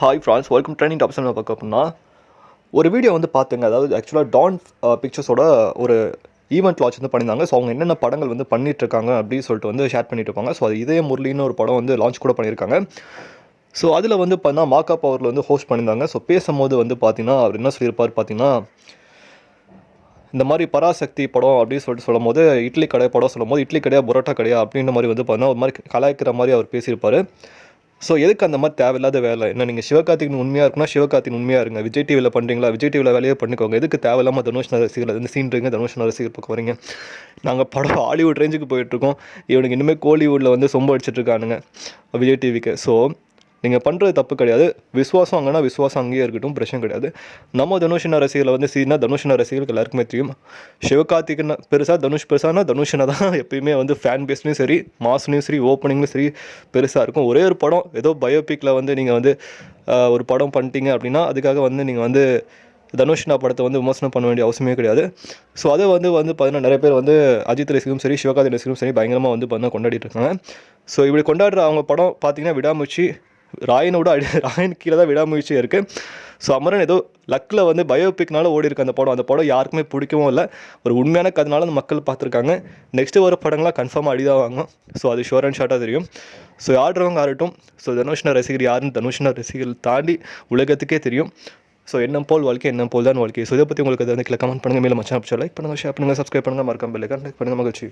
Hi France welcome trending tops என்ன பார்க்க அப்படின்னா ஒரு வீடியோ வந்து பார்த்துங்க. அதாவது ஆக்சுவலாக டான் பிக்சர்ஸோட ஒரு ஈவெண்ட் லான்ச் வந்து பண்ணியிருந்தாங்க. ஸோ அவங்க என்னென்ன படங்கள் வந்து பண்ணிட்டுருக்காங்க அப்படின்னு சொல்லிட்டு வந்து ஷேர் பண்ணிட்டு இருப்பாங்க. ஸோ அது இதே முரளின்னு ஒரு படம் வந்து லான்ச் கூட பண்ணியிருக்காங்க. ஸோ அதில் வந்து பார்த்தீங்கன்னா மாக்கா பவரில் வந்து ஹோஸ்ட் பண்ணியிருந்தாங்க. ஸோ பேசும்போது வந்து பார்த்தீங்கன்னா அவர் என்ன சொல்லியிருப்பார் பார்த்தீங்கன்னா இந்த மாதிரி பராசக்தி படம் அப்படின்னு சொல்லிட்டு சொல்லும் போது இட்லி கடை படம் சொல்லும் போது இட்லி கடையா பரோட்டா கடையா அப்படின்ற மாதிரி வந்து பார்த்தீங்கன்னா ஒரு மாதிரி கலாய்க்கிற மாதிரி அவர் பேசியிருப்பார். ஸோ எதுக்கு அந்த மாதிரி தேவையில்லாத வேலை? என்ன நீங்கள் சிவகார்த்திகன் உண்மையாக இருக்குன்னா சிவகார்த்திகன் உண்மையாக இருங்க. விஜய் டிவியில் பண்ணுறீங்களா விஜய் டிவியில் வேலையே பண்ணிக்கோங்க. எதுக்கு தேவையில்லாமல் தனுஷ் ரசிகர்கள் இந்த சீன்றீங்க தனுஷ் ரசிகர் பக்கம் வரீங்க நாங்கள் படம் ஹாலிவுட் ரேஞ்சுக்கு போயிட்டுருக்கோம் இவனுக்கு இனிமேல் கோலிவுட்டில் வந்து சொம்ப அடிச்சிட்ருக்கானுங்க விஜய் டிவிக்கு ஸோ நீங்கள் பண்ணுறது தப்பு கிடையாது. விசுவாசம் அங்கேனா விசுவாசம் அங்கேயே இருக்கட்டும் பிரச்சனை கிடையாது. நம்ம தனுஷின ரசிகளை வந்து சீனா தனுஷின ரசிகளுக்கு எல்லாருக்குமே தெரியும். சிவகார்த்திகன் பெருசாக தனுஷ் பெருசானா தனுஷனை தான். எப்பயுமே வந்து ஃபேன் பேஸ்லையும் சரி மாஸ்லையும் சரி ஓப்பனிங்லையும் சரி பெருசாக இருக்கும். ஒரே ஒரு படம் ஏதோ பயோபிக்கில் வந்து நீங்கள் வந்து ஒரு படம் பண்ணிட்டீங்க அப்படின்னா அதுக்காக வந்து நீங்கள் வந்து தனுஷ்னா படத்தை வந்து விமர்சனம் பண்ண வேண்டிய அவசியமே கிடையாது. ஸோ அதை வந்து வந்து பார்த்தீங்கன்னா நிறைய பேர் வந்து அஜித் ரசிகரும் சரி சிவகார்த்தி ரசிகரும் சரி பயங்கரமாக வந்து பார்த்தீங்கன்னா கொண்டாடிட்டு இருக்காங்க. ஸோ இப்படி கொண்டாடுற அவங்க படம் பார்த்தீங்கன்னா விடாமுயற்சி ராயனோட அடி ராயன் கீழே தான் விடாமுயற்சியாக இருக்குது ஸோ அமரன் ஏதோ லக்கில் வந்து பயோபிக்னால ஓடி இருக்கு அந்த படம். அந்த படம் யாருக்குமே பிடிக்கவும் இல்லை. ஒரு உண்மையான கதனால அந்த மக்கள் பார்த்துருக்காங்க. நெக்ஸ்ட்டு வர படங்கள்லாம் கன்ஃபார்மாக அடிதான் வாங்கும். ஸோ அது ஷோர் அண்ட் ஷார்ட்டாக தெரியும். ஸோ ஆடுறவங்க ஆகட்டும் ஸோ தனுஷ்னா ரசிகர் யாருன்னு தனுஷ்னா ரசிகர் தாண்டி உலகத்துக்கே தெரியும். ஸோ எண்ணம் போல் வாழ்க்கை எண்ணம் போல் தான் வாழ்க்கை. ஸோ இதை பற்றி உங்களுக்கு வந்து கமெண்ட் பண்ணுங்கள் மேலே மச்சான் லைக் பண்ணுங்கள் ஷேர் பண்ணுங்கள் சப்ஸ்கிரைப் பண்ணுங்கள் மறக்காம பெல்லைக்கான் லைக் பண்ணுங்கள் மகிழ்ச்சி.